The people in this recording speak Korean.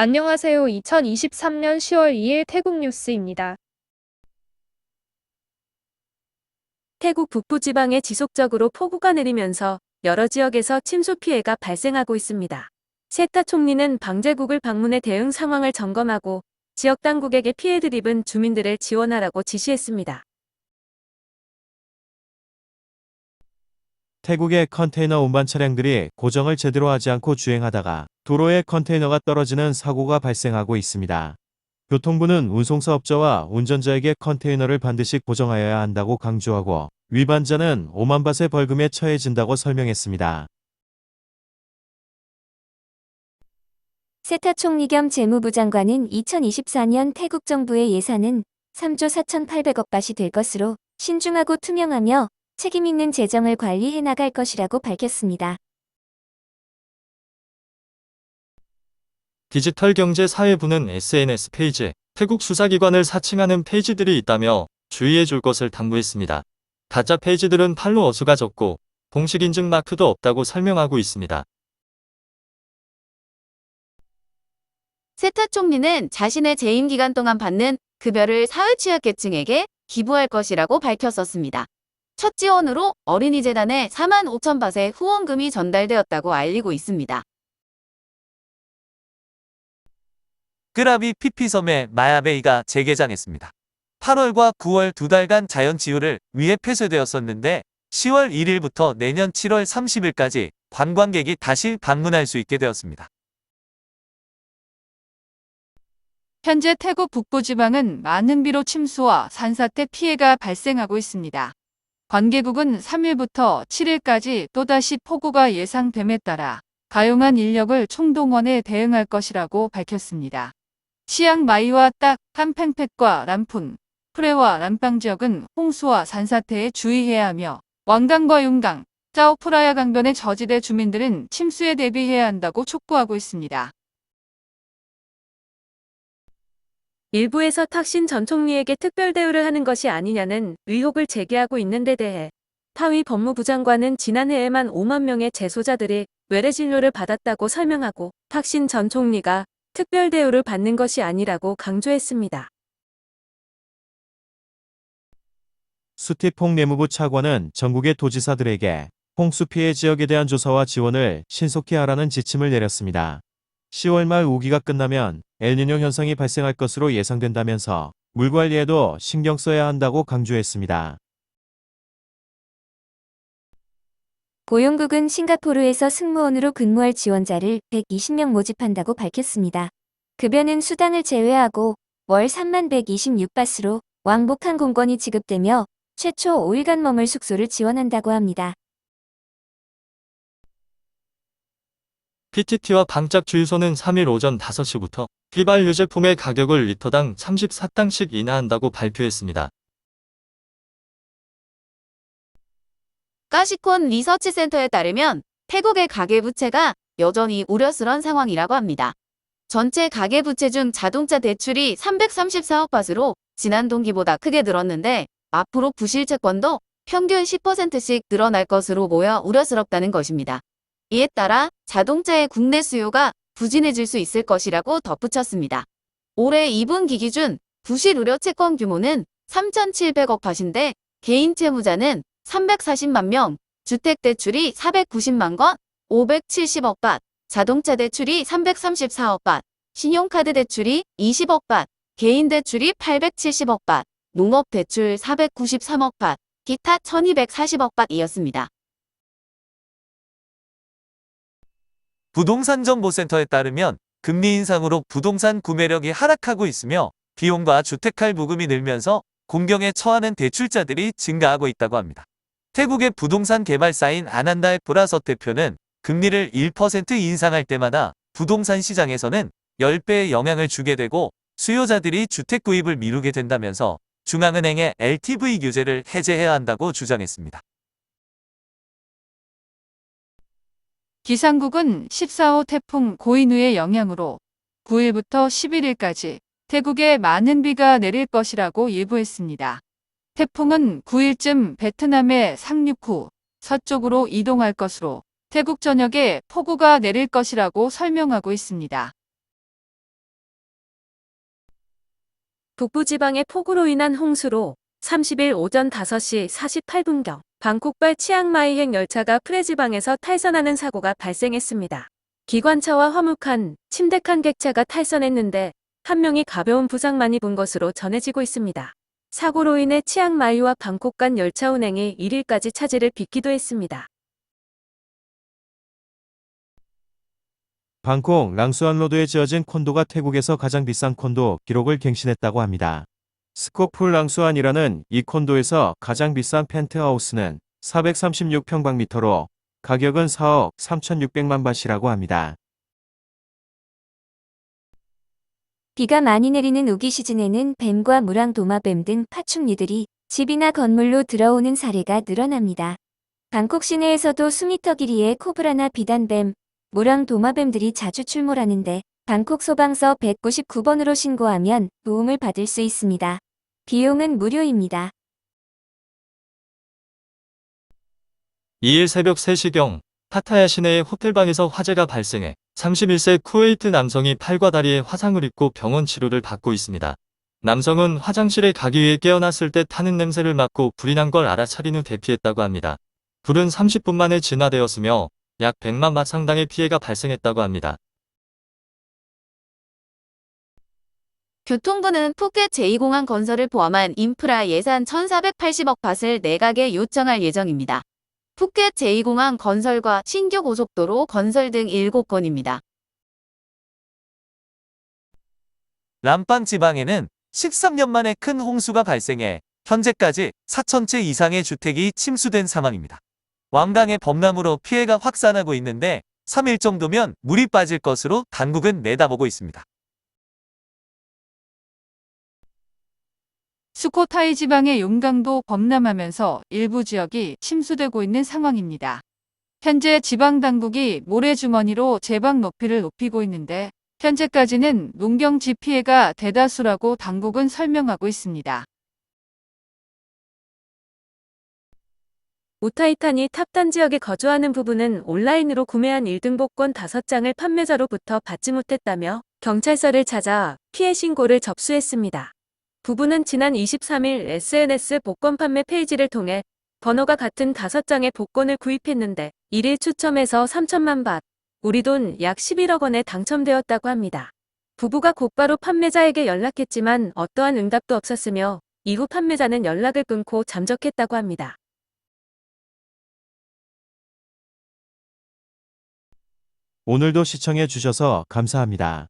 안녕하세요. 2023년 10월 2일 태국 뉴스입니다. 태국 북부 지방에 지속적으로 폭우가 내리면서 여러 지역에서 침수 피해가 발생하고 있습니다. 세타 총리는 방제국을 방문해 대응 상황을 점검하고 지역 당국에게 피해를 입은 주민들을 지원하라고 지시했습니다. 태국의 컨테이너 운반 차량들이 고정을 제대로 하지 않고 주행하다가 도로에 컨테이너가 떨어지는 사고가 발생하고 있습니다. 교통부는 운송사업자와 운전자에게 컨테이너를 반드시 고정하여야 한다고 강조하고 위반자는 5만 바트의 벌금에 처해진다고 설명했습니다. 세타 총리 겸 재무부 장관은 2024년 태국 정부의 예산은 3조 4,800억 바시 될 것으로 신중하고 투명하며 책임 있는 재정을 관리해 나갈 것이라고 밝혔습니다. 디지털 경제 사회부는 SNS 페이지에 태국 수사기관을 사칭하는 페이지들이 있다며 주의해 줄 것을 당부했습니다. 가짜 페이지들은 팔로워 수가 적고 공식 인증 마크도 없다고 설명하고 있습니다. 세타 총리는 자신의 재임 기간 동안 받는 급여를 사회 취약계층에게 기부할 것이라고 밝혔었습니다. 첫 지원으로 어린이 재단에 4만 5천 밭의 후원금이 전달되었다고 알리고 있습니다. 끄라비 피피섬의 마야베이가 재개장했습니다. 8월과 9월 두 달간 자연치유를 위해 폐쇄되었었는데 10월 1일부터 내년 7월 30일까지 관광객이 다시 방문할 수 있게 되었습니다. 현재 태국 북부 지방은 많은 비로 침수와 산사태 피해가 발생하고 있습니다. 관계국은 3일부터 7일까지 또다시 폭우가 예상됨에 따라 가용한 인력을 총동원해 대응할 것이라고 밝혔습니다. 시앙 마이와 딱, 한팽팩과 람푼, 프레와 람빵 지역은 홍수와 산사태에 주의해야 하며 왕강과 윤강, 짜오프라야 강변의 저지대 주민들은 침수에 대비해야 한다고 촉구하고 있습니다. 일부에서 탁신 전 총리에게 특별 대우를 하는 것이 아니냐는 의혹을 제기하고 있는 데 대해 타위 법무부 장관은 지난해에만 5만 명의 재소자들이 외래 진료를 받았다고 설명하고 탁신 전 총리가 특별 대우를 받는 것이 아니라고 강조했습니다. 수티퐁 내무부 차관은 전국의 도지사들에게 홍수 피해 지역에 대한 조사와 지원을 신속히 하라는 지침을 내렸습니다. 10월 말 우기가 끝나면 엘니뇨 현상이 발생할 것으로 예상된다면서 물 관리에도 신경 써야 한다고 강조했습니다. 고용국은 싱가포르에서 승무원으로 근무할 지원자를 120명 모집한다고 밝혔습니다. 급여는 수당을 제외하고 월 3만 126바스로 왕복한 공권이 지급되며 최초 5일간 머물 숙소를 지원한다고 합니다. PTT와 방짝 주유소는 3일 오전 5시부터 휘발 유제품의 가격을 리터당 34땅씩 인하한다고 발표했습니다. 까시콘 리서치 센터에 따르면 태국의 가계부채가 여전히 우려스런 상황이라고 합니다. 전체 가계부채 중 자동차 대출이 334억 바트로 지난 동기보다 크게 늘었는데 앞으로 부실채권도 평균 10%씩 늘어날 것으로 보여 우려스럽다는 것입니다. 이에 따라 자동차의 국내 수요가 부진해질 수 있을 것이라고 덧붙였습니다. 올해 2분기 기준 부실 우려 채권 규모는 3,700억 밭인데 개인 채무자는 340만 명, 주택 대출이 490만 건, 570억 밭, 자동차 대출이 334억 밭, 신용카드 대출이 20억 밭, 개인 대출이 870억 밭, 농업 대출 493억 밭, 기타 1240억 밭이었습니다. 부동산 정보센터에 따르면 금리 인상으로 부동산 구매력이 하락하고 있으며 비용과 주택할 부금이 늘면서 공경에 처하는 대출자들이 증가하고 있다고 합니다. 태국의 부동산 개발사인 아난다의 브라섯 대표는 금리를 1% 인상할 때마다 부동산 시장에서는 10배의 영향을 주게 되고 수요자들이 주택 구입을 미루게 된다면서 중앙은행의 LTV 규제를 해제해야 한다고 주장했습니다. 기상국은 14호 태풍 고인우의 영향으로 9일부터 11일까지 태국에 많은 비가 내릴 것이라고 예보했습니다. 태풍은 9일쯤 베트남에 상륙 후 서쪽으로 이동할 것으로 태국 전역에 폭우가 내릴 것이라고 설명하고 있습니다. 북부지방의 폭우로 인한 홍수로 30일 오전 5시 48분경 방콕발 치앙마이행 열차가 프레지방에서 탈선하는 사고가 발생했습니다. 기관차와 화물칸, 침대칸 객차가 탈선했는데 한 명이 가벼운 부상만 입은 것으로 전해지고 있습니다. 사고로 인해 치앙마이와 방콕 간 열차 운행이 1일까지 차질을 빚기도 했습니다. 방콕 랑수안로드에 지어진 콘도가 태국에서 가장 비싼 콘도 기록을 갱신했다고 합니다. 스코풀 랑수안이라는 이 콘도에서 가장 비싼 펜트하우스는 436평방미터로 가격은 4억 3,600만 바시라고 합니다. 비가 많이 내리는 우기 시즌에는 뱀과 무랑 도마뱀 등 파충류들이 집이나 건물로 들어오는 사례가 늘어납니다. 방콕 시내에서도 수미터 길이의 코브라나 비단뱀, 무랑 도마뱀들이 자주 출몰하는데 방콕 소방서 199번으로 신고하면 도움을 받을 수 있습니다. 비용은 무료입니다. 2일 새벽 3시경 파타야 시내의 호텔방에서 화재가 발생해 31세 쿠웨이트 남성이 팔과 다리에 화상을 입고 병원 치료를 받고 있습니다. 남성은 화장실에 가기 위해 깨어났을 때 타는 냄새를 맡고 불이 난 걸 알아차린 후 대피했다고 합니다. 불은 30분 만에 진화되었으며 약 100만 바 상당의 피해가 발생했다고 합니다. 교통부는 푸켓 제2공항 건설을 포함한 인프라 예산 1,480억 밭을 내각에 요청할 예정입니다. 푸켓 제2공항 건설과 신규 고속도로 건설 등 7건입니다. 람빵 지방에는 13년 만에 큰 홍수가 발생해 현재까지 4천채 이상의 주택이 침수된 상황입니다. 왕강의 범람으로 피해가 확산하고 있는데 3일 정도면 물이 빠질 것으로 당국은 내다보고 있습니다. 수코타이 지방의 용강도 범람하면서 일부 지역이 침수되고 있는 상황입니다. 현재 지방 당국이 모래주머니로 제방 높이를 높이고 있는데 현재까지는 농경지 피해가 대다수라고 당국은 설명하고 있습니다. 우타이탄이 탑단 지역에 거주하는 부부는 온라인으로 구매한 1등복권 5장을 판매자로부터 받지 못했다며 경찰서를 찾아 피해 신고를 접수했습니다. 부부는 지난 23일 SNS 복권 판매 페이지를 통해 번호가 같은 5장의 복권을 구입했는데 1일 추첨해서 3천만 밭, 우리 돈 약 11억 원에 당첨되었다고 합니다. 부부가 곧바로 판매자에게 연락했지만 어떠한 응답도 없었으며 이후 판매자는 연락을 끊고 잠적했다고 합니다. 오늘도 시청해 주셔서 감사합니다.